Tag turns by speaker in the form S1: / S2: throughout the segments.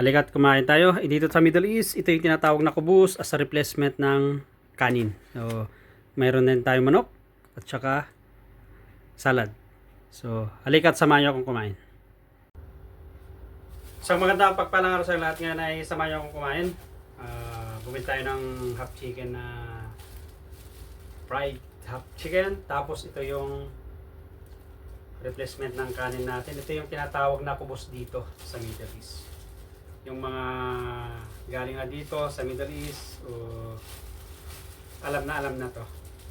S1: Halika't kumain tayo. Dito sa Middle East, ito yung tinatawag na kubus as a replacement ng kanin. So, mayroon din tayong manok at saka salad. So, halika't samahan niyo akong kumain. So, magandang pagpalang araw sa lahat ngayon ay samahan niyo akong kumain. Uh, bumili tayo ng half chicken na fried half chicken. Tapos ito yung replacement ng kanin natin. Ito yung tinatawag na kubos dito sa Middle East. Yung mga galing na dito sa Middle East, o alam na alam na to.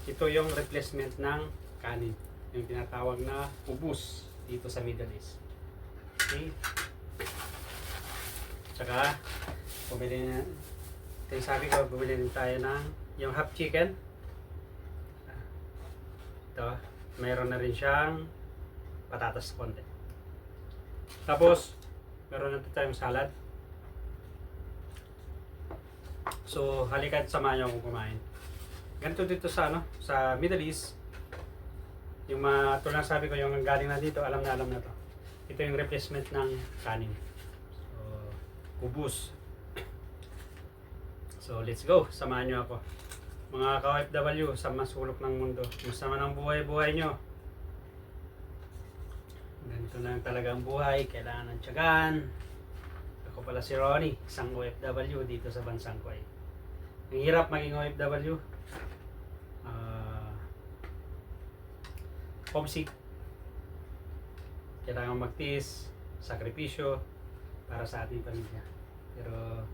S1: Ito yung replacement ng kanin. Yung tinatawag na kubos dito sa Middle East. Okay? Tsaka, bumili na, yung sabi ko, bumili din tayo ng yung half chicken. Ito, mayroon na rin siyang patatas konti. Tapos, meron na tayong salad. So, halika't samahan niyo akong kumain. Ganito dito sa ano, sa Middle East. Yung mga tulad ng sabi ko, yung galing na dito, alam na alam na to. Ito yung replacement ng kanin. So, kubus. So, let's go. Samahan niyo ako. Mga ka-OFW sa masulok ng mundo. Musta man ang buhay-buhay nyo. Ganito lang talaga ang buhay. Kailangan ng tiyagaan. Ako pala si Ronnie, isang OFW dito sa bansang Kuwait. Ang hirap maging OFW. Ah, homesick. Kailangan magtiis, sakripisyo para sa ating pamilya. Pero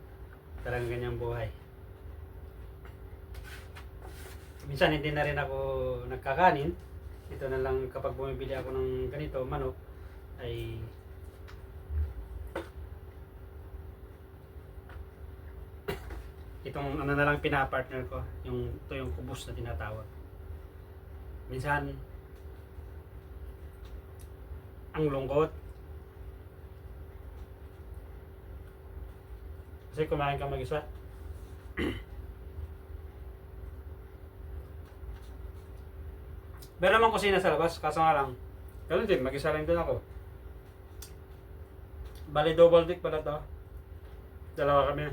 S1: talagang ganyang buhay. Minsan hindi na rin ako nagkakanin. Ito na lang kapag bumibili ako ng ganito, manok, ay itong ano na lang pinapartner ko, yung ito yung kubos na tinatawag. Minsan ang lungkot. Kasi kumain ka mag-isa. Meron naman kusina sa labas, kaso nga lang, ganun din, mag-isa lang din ako. Bali double dick pala to. Dalawa kami.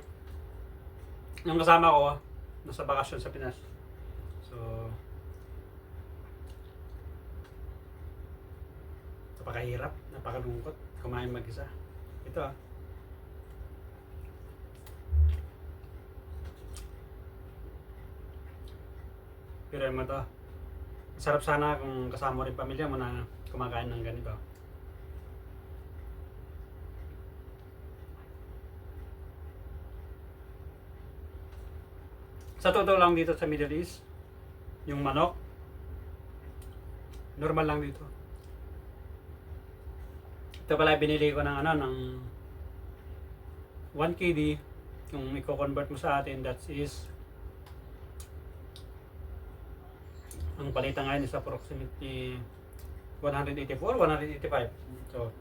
S1: Yung kasama ko, nasa bakasyon sa Pinas. So, napakahirap, napakalungkot, kumain mag-isa. Ito ah. Pero mo to. Sarap sana kung kasama mo rin pamilya mo na kumakain ng ganito. Sa totoo lang dito sa Middle East, yung manok, normal lang dito. Ito pala binili ko ng ano, ng 1 KD, kung i-convert mo sa atin, that is ang palitan ngayon is approximately 184, 185. So,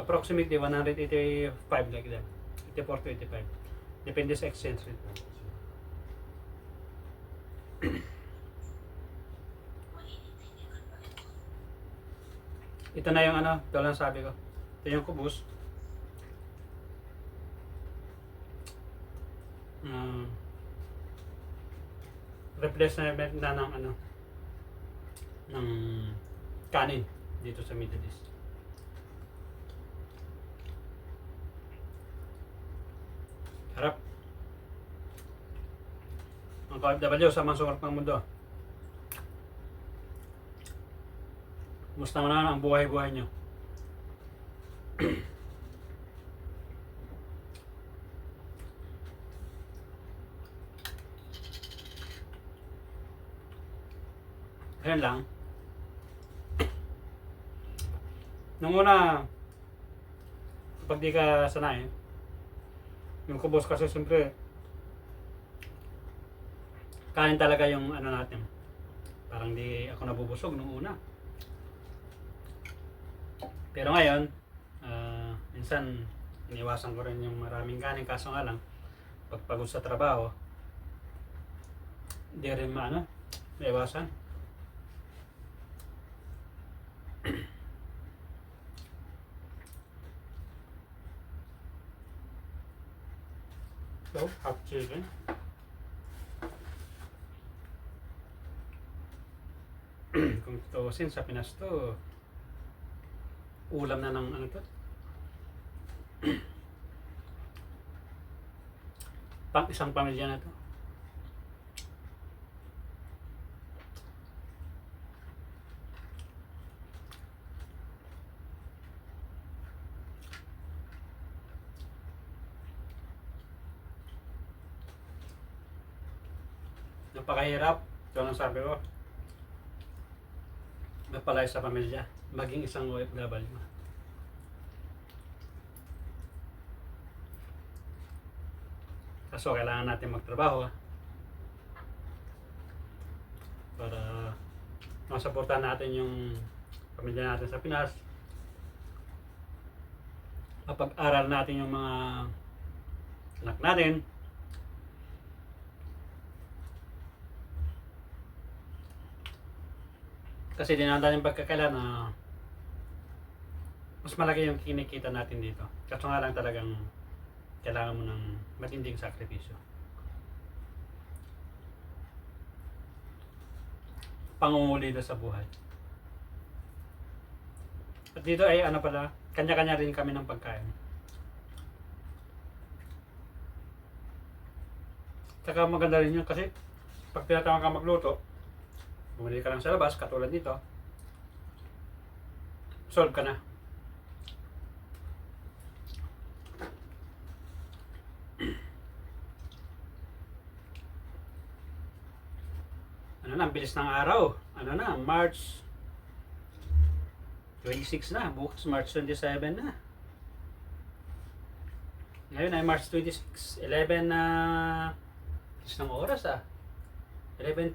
S1: approximately 185 like that. 84 to 85. Depende sa exchange rate. Ito na yung ano, ito lang sabi ko. Ito yung kubus. Um, replacement na ng ano, ng kanin dito sa Middle East. KFW sa mansukat ng mundo. Kumusta naman ang buhay-buhay nyo? Ayan lang. Nung una, pag di ka sanay, yung kubos kasi siyempre, kanin talaga yung ano natin. Parang di ako nabubusog nung una. Pero ngayon, ah, minsan, iniwasan ko rin yung maraming kanin. Kaso nga lang, pag pagod sa trabaho, hindi rin maano, maiwasan. So, half chicken. Kung tutusin sa Pinas to, ulam na ng ano to? Pang isang pamilya na to. Napakahirap. Ito ang sabi ko. Napalay sa pamilya. Maging isang OFW. Kaso kailangan natin magtrabaho ah. para masuportahan natin yung pamilya natin sa Pinas. Mapag-aral natin yung mga anak natin. Kasi dinadaan yung pagkakailan na mas malaki yung kinikita natin dito. Kaso nga lang talagang kailangan mo ng matinding sakripisyo. Pangunguli na sa buhay. At dito ay ano pala, kanya-kanya rin kami ng pagkain. Tsaka maganda rin yun kasi pag tinatawag ka magluto, bumili ka lang sa labas, katulad nito, solve ka na. ano na, ang bilis ng araw. Ano na, March 26 na. Bukas March 27 na. Ngayon ay March 26. 11 na... Uh, ng oras ah. 11...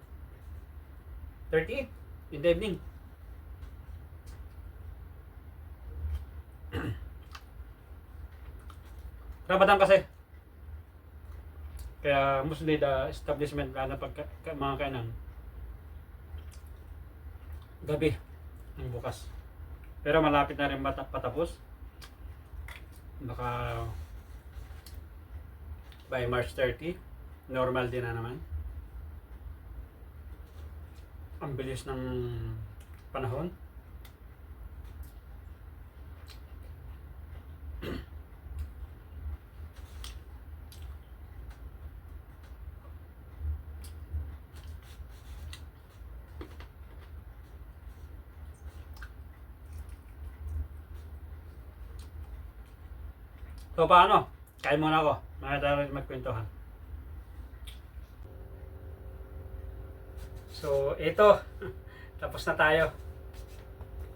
S1: 38 in the evening. Rabatan kasi. Kaya mostly the establishment na pagka, mga kainan gabi ng bukas. Pero malapit na rin patapos. Baka by March 30, normal din na naman. Ang bilis ng panahon. So paano? Kain muna ako. Mga tayo magkwentuhan. So ito. Tapos na tayo.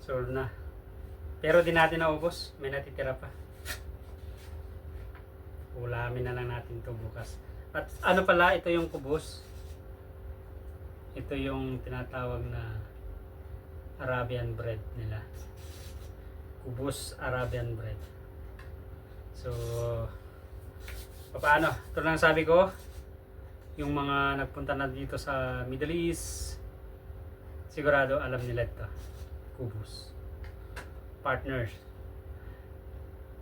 S1: Solve na. Pero di natin naubos. May natitira pa. Ulamin na lang natin to bukas. At ano pala, ito yung kubos. Ito yung tinatawag na Arabian bread nila. Kubos Arabian bread. So, paano? Ito lang sabi ko, yung mga nagpunta na dito sa Middle East, sigurado alam nila ito. Kubus. Partners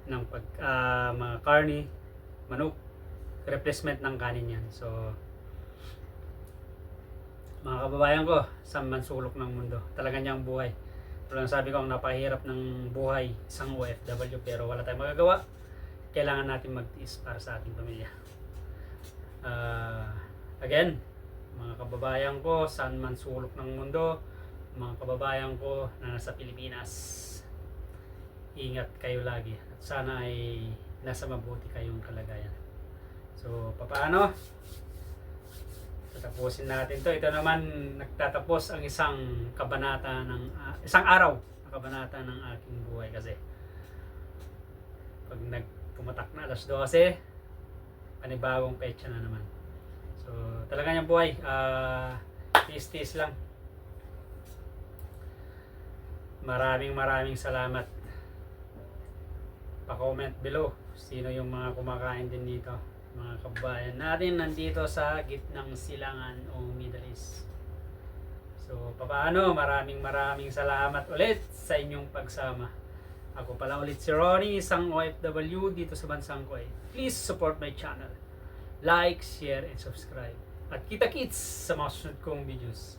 S1: ng pag, ah, mga carne, manok, replacement ng kanin yan. So, mga kababayan ko, sa mansulok ng mundo, talaga niyang buhay. Lang sabi ko, ang napahirap ng buhay isang OFW pero wala tayong magagawa kailangan natin magtiis para sa ating pamilya. Uh, again, mga kababayan ko, saan man sulok ng mundo, mga kababayan ko na nasa Pilipinas, ingat kayo lagi. At sana ay nasa mabuti kayong kalagayan. So, papaano? Tatapusin natin to. Ito naman, nagtatapos ang isang kabanata ng, uh, isang araw na kabanata ng aking buhay kasi pag nag pumatak na alas 12 panibagong petsa na naman so talaga yung buhay uh, tis-tis lang. Maraming maraming salamat. Pa-comment below sino yung mga kumakain din dito mga kabayan natin nandito sa gitnang silangan o Middle East. So papaano? Maraming maraming salamat ulit sa inyong pagsama. Ako pala ulit si Ronnie, isang OFW dito sa bansang Kuwait. Please support my channel. Like, share, and subscribe. At kita-kits sa mga susunod kong videos.